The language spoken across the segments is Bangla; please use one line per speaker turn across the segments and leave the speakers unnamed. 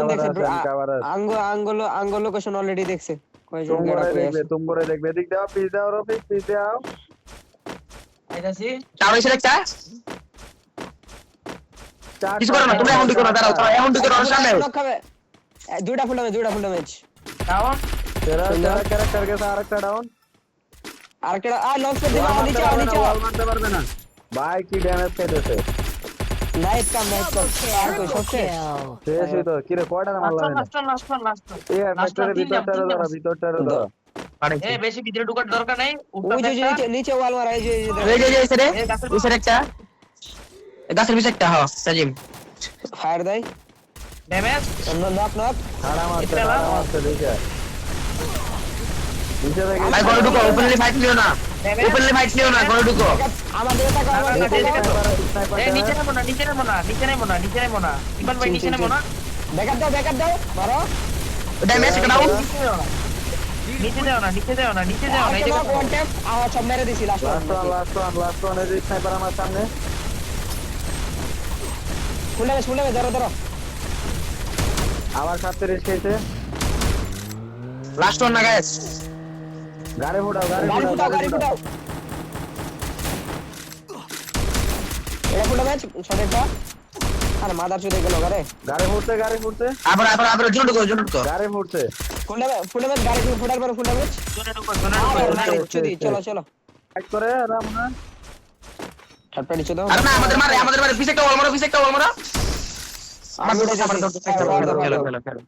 লোকেশন দেখছে। আঙ্গো আঙ্গুলো আঙ্গো লোকেশন অলরেডি দেখছে। কয়জন গেড়া
করে দেখবে
আছে।
দেখবে। এদিক দাও পিস দাও রফিক পিস দাও।
আইতাছি।
চার হয়েছে একটা। কিছু করো না তোমরা এখন ঢুকো দাঁড়াও তোমরা এখন ঢুকো সামনে
knock খাবে এ, দুইটা ফুল ড্যামেজ দুইটা ফুল ড্যামেজ
ডাউন
তেরা। তেরা ক্যারেক্টার গেছে আরেকটা ডাউন
আরেকটা আ লঞ্চ করে দিবা নিচে নিচে
মারতে পারবে না। ভাই কি ড্যামেজ খাইতেছে।
নাইস কাম নাইস কাম আর কই সব শেষ
শেষ হইতো কি রে কয়টা মারলাম
last last last last
factory
one, তিনটা,
ভিতরটারে
তিনটা
ধরো
আছে।
ধরো
এ বেশি ভিতরে ঢোকার দরকার নাই
ওই যে নিচে- নিচে ওয়াল মারা এই যে এই যে
যে একটা গাছের পিছে একটা হ্যাঁ সাজিম
ফায়ার দেয়
ড্যামেজ
নক নক
ছাড়া মারতে
এটা
মারতে দেখে নিচে থেকে
ভাই ঘরে ঢুকো ওপেনলি ফাইট নিও না। ওপেনলি ফাইট নিও না ঘরে ঢুকো।
আমাদের টাকা আমাদের টাকা
এই নিচে নেব না নিচে নেব না নিচে নেব না নিচে নেব না। ইবান ভাই নিচে নেব না।
ব্যাকআপ দাও ব্যাকআপ দাও মারো।
ড্যামেজ একটা
নিচে দেও না নিচে দেও না নিচে দেও না নিচে দেও না এই যে
ওয়ান ট্যাপ আমার সব মেরে দিছি last
last one last one last one এই স্নাইপার আমার সামনে।
ফুল ধরো ধরো।
আবার সাথে রেস খেয়েছে।
লাস্ট ওয়ান না গাইস
গাড়ি ফুটাও গাড়ি
গাড়ি ফুটাও গাড়ি
ফুটাও।
এটা ফুল ড্যামেজ শটেরটা আর মাদার চুদে গেল গারে
গাড়ি ফুটছে গাড়ি ফুটছে।
আবার আবার আবার জন ঢুকো জন ঢুকো।
গাড়ি ফুটছে।
ড্যামেজ ফুল ড্যামেজ গাড়ি ফুটার পরে ফুল ড্যামেজ
জোনে ঢুকো জোনে
আর চুদি চলো চলো।
ফাইট করে রামনা
থার্ড পার্টি চুদো।
আরে না আমাদের মারে আমাদের মারে পিছে একটা ওয়াল মারো পিছে একটা ওয়াল মারো। আমার। দৌড়
হ্যাঁ,
খেলো। খেলো খেলো।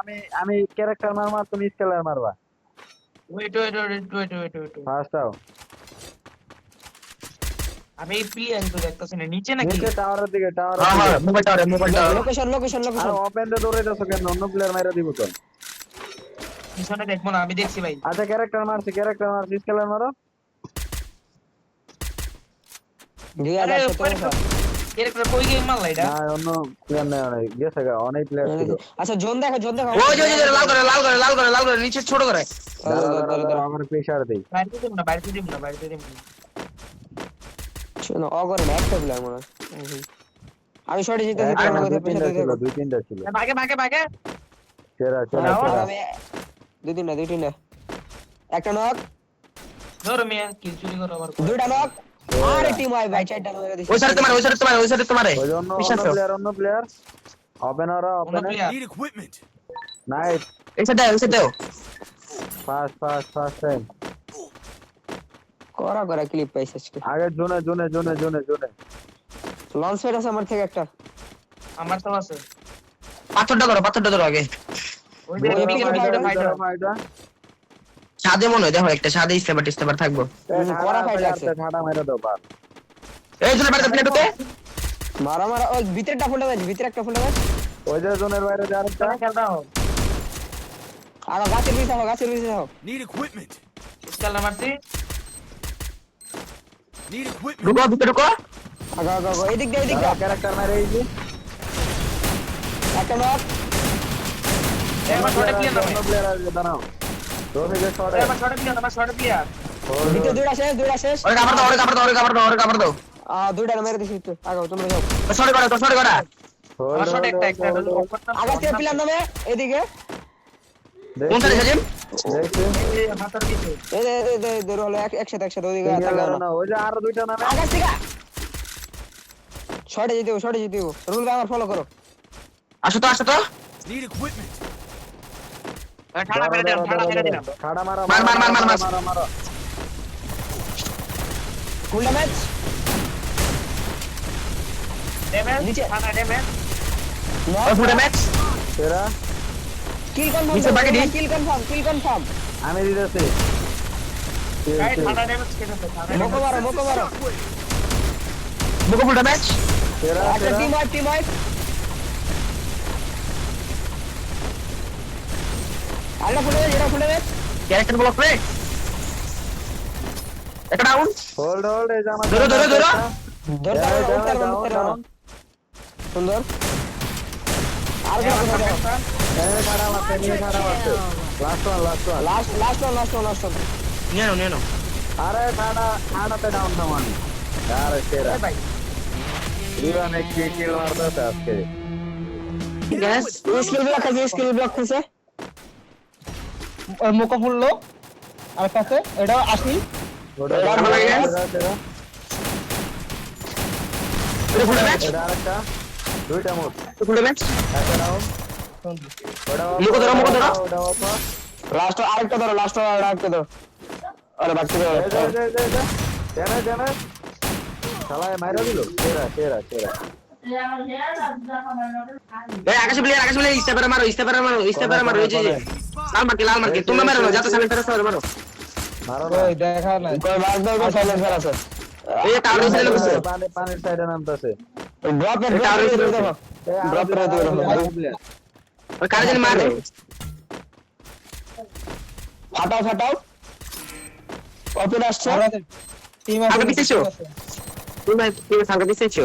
আমি আমি ক্যারেক্টার মার মার তুমি স্কেলার মারবা।
Wait wait wait wait wait wait
first আও
আমি প্লেয়ার তো দেখতাছি না নিচে নাকি?
নিচে টাওয়ারের দিকে টাওয়ারের
মোবাইল টাওয়ারে মোবাইল টাওয়ারে
লোকেশন লোকেশন লোকেশন
ওপেন দে দৌড়ে যাচ্ছ কেন? অন্য প্লেয়ার মাইরা দিব তো
পিছনে দেখব না আমি দেখছি ভাই।
আচ্ছা ক্যারেক্টার মারছি ক্যারেক্টার মারছি স্কেলার মারো।
দুই হাজার
এরকম কই গেম মারলা এটা?
না অন্য প্লেয়ার নেই অনেক। গেছে গা অনেক প্লেয়ার ছিল।
আচ্ছা জোন দেখো জোন দেখো।
ওই ওই লাল করে লাল করে লাল করে লাল করে নিচে ছোট করে।
দাঁড়া দাঁড়া দাঁড়া আমার প্রেসার দেই।
বাইরে দিব না বাইরে দিব না বাইরে দিব না।
শোনো অগরে একটা প্লেয়ার মনে আমি
দুই তিনটা ছিল
ভাগে ভাগে ভাগে
সেরা সেরা
দুই তিনটা দুই তিনটা। একটা নক
ধরো মিয়া কিল চুরি করো আবার
দুইটা নক আরে টিম আই ভাই চারটা মেরে দিছি।
ওই সাইডে তোমার ওই সাইডে তোমার ওই সাইডে তোমার
অন্য
বিশ্বাস
অন্য
করো।
প্লেয়ার অন্য প্লেয়ার. নাইস
এই
ফাস্ট ফাস্ট ফাস্ট টাইম
করা করা ক্লিপ পাইছে আজকে।
আগে জোনে জোনে জোনে জোনে জোনে।
লঞ্চ ফাইট আছে আমার থেকে একটা।
আমার তো আছে।
পাথরটা ধরো পাথরটা ধরো আগে।
ওই যে ফাইটার
ফাইটার
সাদে মনে হয় দেখো একটা সাদে স্টেপার টিস্টেপার থাকব।
কড়া fight লাগছে।
ঠাডা মেরে দাও বার
এই জন্য বাড়িতে প্লেট হতে
মারা মারা ওই ভিতরে একটা ফুলটা ম্যাচ ভিতরে একটা ফুলটা ম্যাচ
ওই যে জোনের বাইরে যে আরেকটা
খেলটা হোক।
আর গাছের পিছে হও গাছের পিছে হও
Need equipment.
স্কেল মারছি
Need equipment.
ঢুকো ভিতরে ঢুকো।
আগা আগা আগা এদিক দিয়ে এদিক দিয়ে।
ক্যারেক্টার মেরে এই যে।
একটা নক
এবার শর্টে প্লেয়ার নামে
অন্য প্লেয়ার আসবে দাঁড়াও রফিকের শটে
এবার শর্টে প্লেয়ার আমার শর্টে প্লেয়ার
ভিতরে দুইটা শেষ দুইটা শেষ।
ওরে কাপড় দাও ওরে কাপড় দাও ওরে কাপড় দাও ওরে কাপড় দাও।
আ দুইটা মেরে দিছি একটু। আগাও তোমরা যাও।
সরি করা তো সরি করা
আমার শর্টে একটা একটা
আগা থেকে প্লেয়ার নামে এদিকে।
কোন সাইডে সাজিম
হাতার দিকে
এই দে দে দে দে হলো একসাথে একসাথে ওদিকে না।
না ওই যে আরও দুইটা নামে।
আকাশ থেকে শর্টে যেতে শর্টে যেতে রুল আমার ফলো করো।
আসো তো আসো তো.
ঠাড়া মেরে দিলাম ঠাড়া মেরে দিলাম।
ঠাডা মারো
মার, মার, মার, মার, মার।
মারো
ফুল ম্যাচ
ড্যামেজ
নিচে।
ঠাড়া ড্যামেজ
ওই ফুটে ম্যাচ
সেরা
কিল কনফার্ম
নিচে বাকি দিন।
কিল কনফার্ম কিল কনফার্ম
আমি দিতেছি।
ঠাড়া ড্যামেজ
মোকো মারো মোকো মারো।
ফুটে ম্যাচ
সেরা সেরা
টিম ওয়াইপ টিম ওয়াইপ আরেকটা ফুল এটা ফুল
ক্যারেক্টার ব্লক রে। একটা ডাউন
হোল্ড হোল্ড এই আমার
ধরো, ধরো, ধরো।
down,
সুন্দর আর দাও
এই ঠাডা মারছে এই ঠাডা মারছে last one last one
last last one last one last one
নিয়ে নাও নিয়ে নাও।
আরে ঠাডা ঠাডাতে ডাউন সমান আরে সেরা।
ভাই।
ইভানে কি কিল মারতেছে আজকে।
গ্যাস
স্কিল ব্লক আছে স্কিল ব্লক আছে।
মুখো ফুললো। আর পাশে এটাও আসি
আরেকটা।
ধরো
লাস্ট আরেকটা ধরো আরে বাকি
জানা জানা শালা মাইরা দিল। সেরা
এই আকাশে প্লেয়ার আকাশে প্লেয়ার স্টেপারে মারো স্টেপারে মারো স্টেপারে মারো এই যে। লাল মার্কে লাল মার্কে তোমরা মারো না যাতে সামনে ফেরত হবে মারো।
মারো না।
ওই দেখা নাই।
কই মার দাও কই সাইলেন্সার আছে।
এই টাওয়ার
পানি পানির সাইডে নামতেছে।
ড্রপ এর
এসে
দেখো
এই
ড্রপ করে দিও
ওই কারে জানি মারে?
ফাটাও ফাটাও। ওপেন আসছে?
টিম
আগে পিছিয়েছো? তুমি তুমি সামনে দিতেছো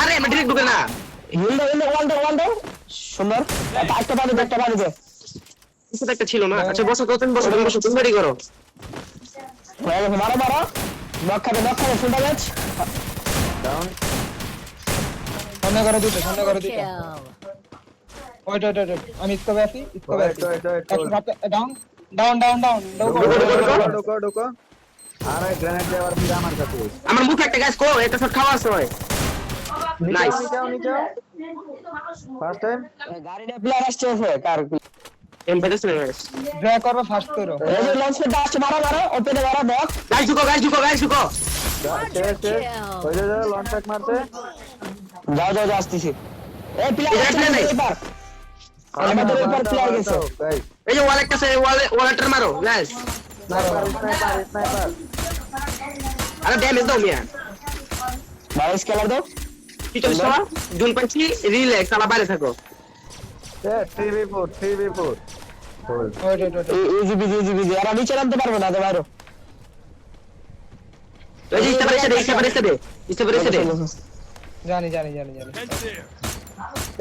আরে
আমি
ঢুকে
না।
হিল দাও ওয়ান দাও ওয়ান দাও সুন্দর একটা দে একটা পানি দে।
কিছু একটা ছিল না। আচ্ছা বসো তো তুমি বসো তুমি বসো তুমি রেডি করো।
মারো মারো। নক খাবে নক খাবে ফুলটা ম্যাচ
ডাউন
সামনে করে দুটো সামনে করে দুটো। ওইটা ওইটা আমি
ওয়েট
আছি।
ওয়েট ওয়েট
একশো ডাউন ডাউন ডাউন ডাউন
ঢুকো ঢুকো ঢুকো। আরে গ্রেনেড দেওয়ার পর আমার কাছে।
আমার মুখে একটা গ্যাস কো একটা শট খাওয়া আছে.
নিচে নিচে ফার্স্ট টাইম
গাড়িটা প্লেয়ার আসছে আছে কার এই যে লঞ্চ প্যাড আসছে মারো মারো ওপেনে মারো বক।
গাইস ঢুকো গাইস ঢুকো গাইস ঢুকো।
শেষ শেষ ওই যে লঞ্চ প্যাক মারছে।
যাও যাও যাও আসতেছি। এই প্লেয়ার
এটা
এবার। আমাদের এবার প্লেয়ার গেছে।
এই যে ওয়ালেটটা সে ওয়ালে ওয়ালেটার মারো গাইস अरे
डैमेज दो मैं
बारिश के दो। की चल सवा जून पंची रिलैक्स
साला बारे थको टीवी
पर TV four
easy busy easy busy আর আমি চালাতে পারবো না তো বাইরো
এই ইস্তা পরিষে দে ইস্তা পরিষে দে ইস্তা পরিষে দে
জানি जाने जाने जाने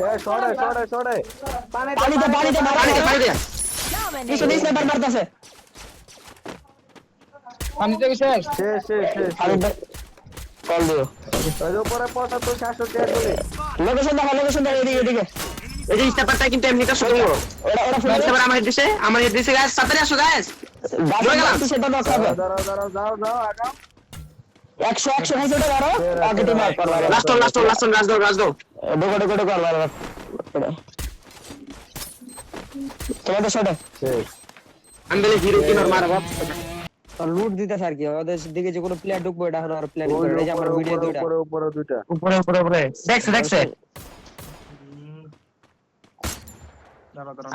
ए शॉट
है शॉट है शॉट है
पानी दे पानी
दे पानी दे पानी
दे। इस इस नंबर
मारता है আমি তো
শেষ শেষ শেষ
শেষ। কল দিও।
ওই উপরে 75 700 দিয়ে
লোকেশন দাও লোকেশন দাও এদিকে এদিকে।
এই যে স্টেপারটা কিন্তু এমনি কাজ করবে
ওরা ওরা ফোন
স্টেপার আমার হেডসে আমার হেডসে গাইস তাড়াতাড়ি আসো গাইস
যাও
গেলাম।
সেটা দাও
দাও দাও দাও দাও আগাও।
100 100 হইছে এটা ধরো। আগে
দাও দাও
তোমাদের শট
আমি বলে হিরো কি মারবা।
লুট দিতেছে আর কি ওদের দিকে যে কোনো প্লেয়ার ঢুকবো এটা আর প্ল্যান করে এই যে আমার ভিডিও দুইটা।
উপরে উপরে দুইটা।
উপরে উপরে উপরে। দেখছে দেখছে।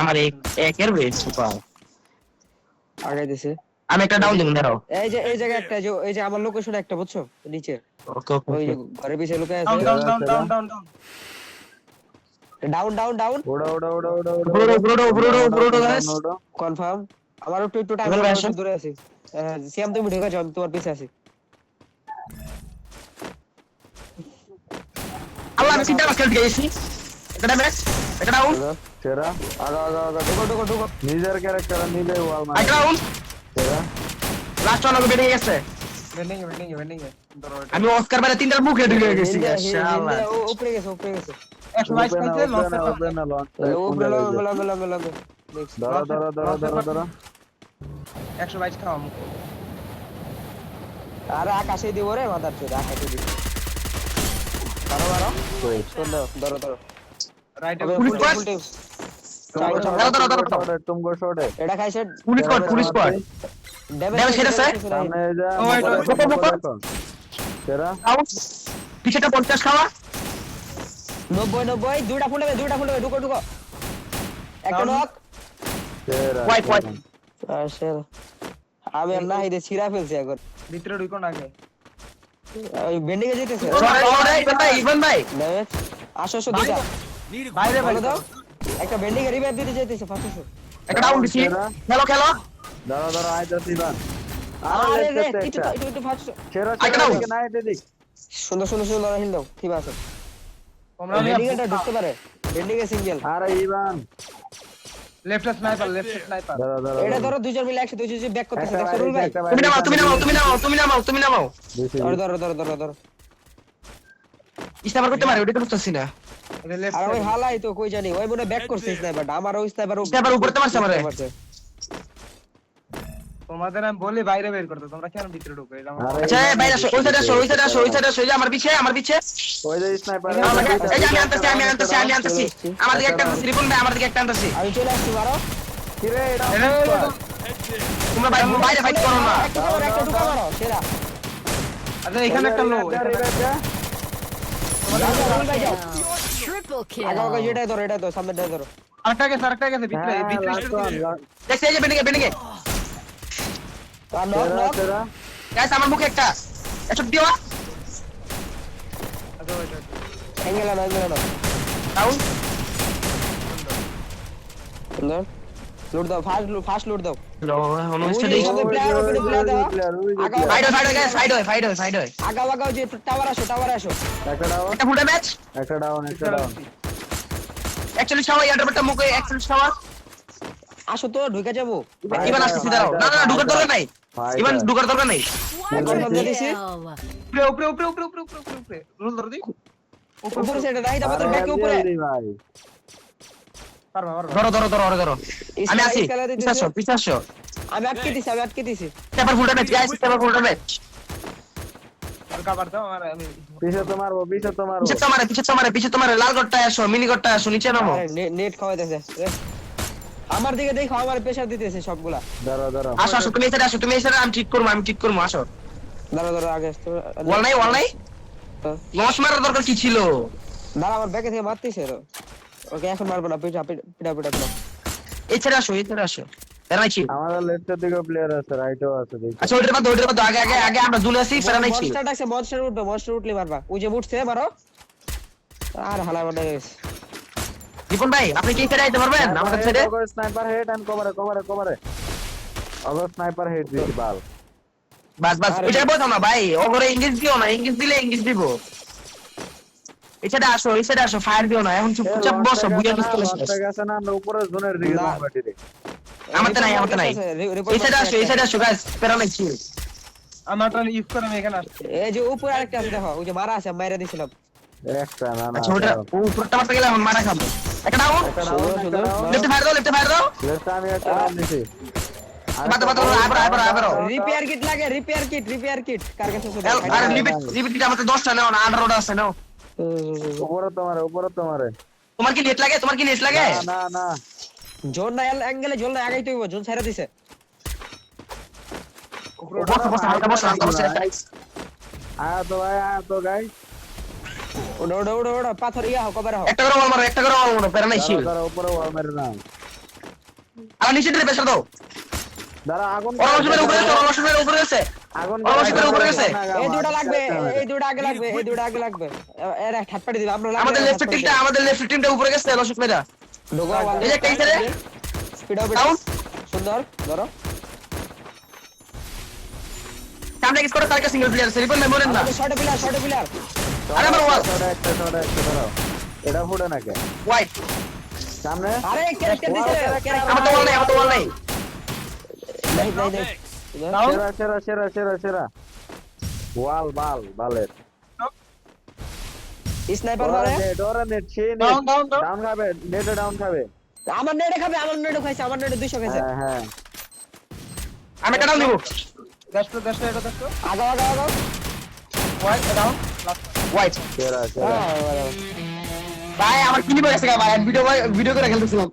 আমার এক একের বেশ সুপার
আগে দিছে।
আমি একটা ডাউন দিন দাঁড়াও।
এই যে এই জায়গায় একটা যে এই যে আমার লোকেশন একটা বুঝছ? নিচে।
ওকে
ওই
ওকে।
ঘরে পিছে লুকায়
ডাউন
আছে
down down down down down
down down down
ওড়া ওড়া ওড়া ওড়া ওড়া
ব্রোডো ব্রোডো গাইস
ওড়া
কনফার্ম আমারও একটু একটু টাইম দূরে আছি সিয়াম তুমি ঢেকে যাও তোমার পিছে আছি
আল্লাহ আমি সিদ্ধা মাস খেলতে গেছি এটা ম্যাচ এটা ডাউন
আগা আগা আগা आगा देखो देखो
নিজের ক্যারেক্টার নিলে नीले हुआ
मैं आगा
চেরা
লাস্ট ওয়ান वाला বেরিয়ে গেছে
বেরিয়ে গেছে বেরিয়ে গেছে
আমি অস্কার বারে তিনটার মুখ
হেড
হয়ে
গেছি ইনশাআল্লাহ উপরে গেছে উপরে গেছে
এক
ভাইস
পাইছে লস
না লস
উপরে লগে লগে লগে
লগে দাঁড়া দাঁড়া দাঁড়া দাঁড়া
দাঁড়া। 122 খাও আমুক।
আরে আকাশে দিব রে মাদার চোদ আকাশে দিব। বারো বারো চলো ধরো ধরো
রাইট
পুলিশ
পাস। দাঁড়া
ঢুকো ঢুকো।
একটা নক
White, white.
আর সে আমি আর না হিদে ছিড়া ফেলছি এখন।
ভিতরে ঢুকো না আগে।
ওই বেন্ডিং এ যেতেছে।
ইভান ভাই ইভান ভাই
আসো আসো দুটা
বাইরে
ভালো দাও। একটা বেন্ডিং এ রিভাইভ দিতে যেতেছে আসো।
একটা ডাউন দিছি। খেলো খেলো।
আরে
রে একটু
একটু
একটু। ফার্স্ট
সেরা সেরা
দাও।
দিকে। নাই
সুন্দর সুন্দর সুন্দর হিল দাও। ঠিক আছে। বেন্ডিং এটা ঢুকতে পারে। বেন্ডিং এ সিঙ্গেল
আরে ইবান
লেফট স্নাইপার লেফট স্নাইপার
ধরো ধরো
এটা ধরো দুজন মিলে একসাথে দুজন ব্যাক করতেছে
একটা
রুল ভাই
তুমি নামাও তুমি নামাও তুমি নামাও তুমি নামাও তুমি নামাও।
ধরো ধরো ধরো ধরো ধরো।
স্নাইপার করতে পারে ওটা করতেছি না।
আর ওই হালাই তো কই জানি ওই মনে ব্যাক করছে স্নাইপারটা আমার ওই স্নাইপার
স্নাইপার উপরে তো মারছে আমারে।
তোমাদের আমি বলি বাইরে বের করতে তোমরা কেন ভিতরে ঢুকো?
আচ্ছা বাইরে আসো ওই সাইডে আসো ওই সাইডে আসো ওই সাইডে আসো আমার পিছে আমার পিছে।
ওই যে স্নাইপার
আমার দিকে- এই যে আমি আনতেছি আমি আনতেছি আমি আনতেছি। আমার দিকে একটা আনতেছি রিপন ভাই আমার দিকে একটা আনতেছি।
আমি চলে আসছি মারো।
কি রে এটা
এটা এটা-
তোমরা ভাই বাইরে ফাইট করো না।
একটা ঢুকা মারো সেরা।
এখানে একটা লো
রিভাইভ দে, রিভাইভ দে।
যাও, যাও, রুল ভাই যাও।
Triple kill.
আগে আগে যেটাই ধরো এটা ধরো সামনেটাই ধরো।
আরেকটা গেছে আরেকটা গেছে ভিতরে ভিতরে
last
ভিতরে।
one, last-
দেখছি এই যে বেন্ডিং এ
আর নক নক
গাইস আমার মুখে একটা। এসব দিও।
অ্যাঙ্গেল আনো অ্যাঙ্গেল আনো
ডাউন
সুন্দর লুট দাও ফাস্ট লুট ফাস্ট লুট দাও আসো তো ঢুকে যাব
না না ঢুকার দরকার নাই. ইভান ঢুকার দরকার নাই।
Kill.
উপরে উপরে উপরে উপরে উপরে উপরে উপরে রোল ধরে দি।
উপরে সেটা নাই আমাদের
আরে
ব্যাকে উপরে।
ধরো ধরো ধরো ধরো ধরো। আমি আছি। পিছাশো পিছাশো
আমি আটকে দিছি আমি আটকে দিছি।
স্টেপার ফুলটা ম্যাচ গাইস ফুলটা ম্যাচ
পিছে তো মারবো পিছে তো মারবো।
পিছে তোমারে পিছে তোমারে পিছে লাল গড়টায় আসো মিনি গড়টায় আসো নিচে নামো।
নেট খাওয়াইতেছে। রে। আমার দিকে দেখো আমার প্রেসার দিতেছে সবগুলা।
ধরো ধরো
আসো আসো তুমি এসে আসো তুমি এসে আমি ঠিক করব আমি ঠিক করব আসো।
দাঁড়া দাঁড়া আগে আসতে।
ওয়াল নাই ওয়াল নাই? লস মারার দরকার কি ছিল?
দাঁড়া আমার ব্যাকে থেকে মারতেছে ওকে এখন মারবো না পিঠা পিঠা পিঠা পিঠা পিঠা।
এই ছেড়ে আসো এই ছেড়ে আসো এরাই
আমাদের লেফটের দিকে প্লেয়ার আছে রাইটও আছে দেখি।
আচ্ছা ওইটার বাদ ওইটার বাদ আগে আগে আগে আমরা জুনে আছি ফেরা নাই
মনস্টার উঠবে মনস্টার উঠলে মারবা। ওই যে উঠছে মারো। আর হালা
দীপন ভাই আপনি কি ছেড়ে আইতে পারবেন আমাদের ছেড়ে?
স্নাইপার হেড এন্ড কভারে কভারে কভারে অগর স্নাইপার হেড দিছি বাল।
বাস বাস এটা বলতাম না ভাই ওগরে ইংলিশ দিও না ইংলিশ দিলে ইংলিশ দিব। এছাড়া আসো এছাড়া আসো ফায়ার দিও না এখন চুপচাপ বসো বুঝে চলে শেষ।
গেছে না আমরা উপরে জোনের দিকে
না।
যাব রে
আমারটা নাই আমারটা নাই। এই সাইডে আসো এই সাইডে আসো গাইস নাই ছিল
আমারটা ইউজ করে আমি এখানে আসছি।
এই যে উপরে আরেকটা আছে দেখো ওই যে মারা আছে মাইরা দিছিলাম।
একটা না না
আচ্ছা ওটা উপরটা মারতে গেলে এখন মারা খাব। একটা ডাউন
সুন্দর সুন্দর
ফায়ার দাও লেফট ফায়ার দাও
লেফট আমি একটা ডাউন দিছি
বাতো বাতো আবার আবার আবার
রিপেয়ার কিট লাগে রিপেয়ার কিট রিপেয়ার কিট কার কাছে আছে
আরে লিমিট লিমিট আমাদের 10টা নাও না 18টা আছে নাও।
উপরে তোমারে উপরে তোমারে।
তোমার কি নেট লাগে? তোমার কি নেট লাগে?
না না না।
জোন না অ্যাঙ্গেলে জোন না আগাই তুইব জোন ছেড়ে দিছে।
বসো বসো হালকা বসো হালকা বসো।
আয়া তো ভাই আয়া তো গাইস
ওড়ো ওড়ো ওড়ো ওড়ো পাথর ইয়া হোক কবার হোক।
একটা করে বল মারো একটা করে বল মারো ফেরা নাই ছিল
দাঁড়া উপরে ওয়াল মেরে না
আর নিচে দিয়ে প্রেসার দাও।
দাঁড়া আগুন
ওরা উপরে উপরে আছে ওরা উপরে উপরে আছে
আগুন
অবশ্যই উপরে গেছে।
এই দুটো লাগবে এই দুটো আগে লাগবে এই দুটো আগে লাগবে। এরা ঠাটপাটি দিবে আমরা
আমাদের লেফট টিমটা আমাদের লেফট টিমটা উপরে গেছে লসুক মেরা
ঢোকা
এই যে একটা এই
স্পিড আপ
ডাউন
সুন্দর ধরো।
সামনে কিস করে তারকে সিঙ্গেল প্লেয়ার সেরিপন মেমোরেন না
শর্ট প্লেয়ার শর্ট প্লেয়ার
আরে আমার ওয়াল
ছোট একটা একটা এটা ফুটে নাকি?
হোয়াইট
সামনে?
আরে ক্যারেক্টার দিছে
আমার তো ওয়াল নাই আমার তো ওয়াল নাই।
নাই নাই নাই।
সেরা সেরা সেরা সেরা সেরা। ওয়াল বাল বালের
স্নাইপার মারে
নেট নেট সে net
down down down
down খাবে নেটে ডাউন খাবে।
আমার নেটে খাবে আমার নেটে খাইছে আমার নেটে 200 খাইছে।
হ্যাঁ হ্যাঁ।
আমি একটা ডাউন দিব
দেশটো দেশটো এটা দেশটো
আগাও আগাও আগাও।
ওয়াইড ডাউন
হোয়াইট
সেরা সেরা।
ভাই আমার কিনি পড়ে গেছে ভাই। ভিডিও ভিডিও করে খেলতেছিলাম।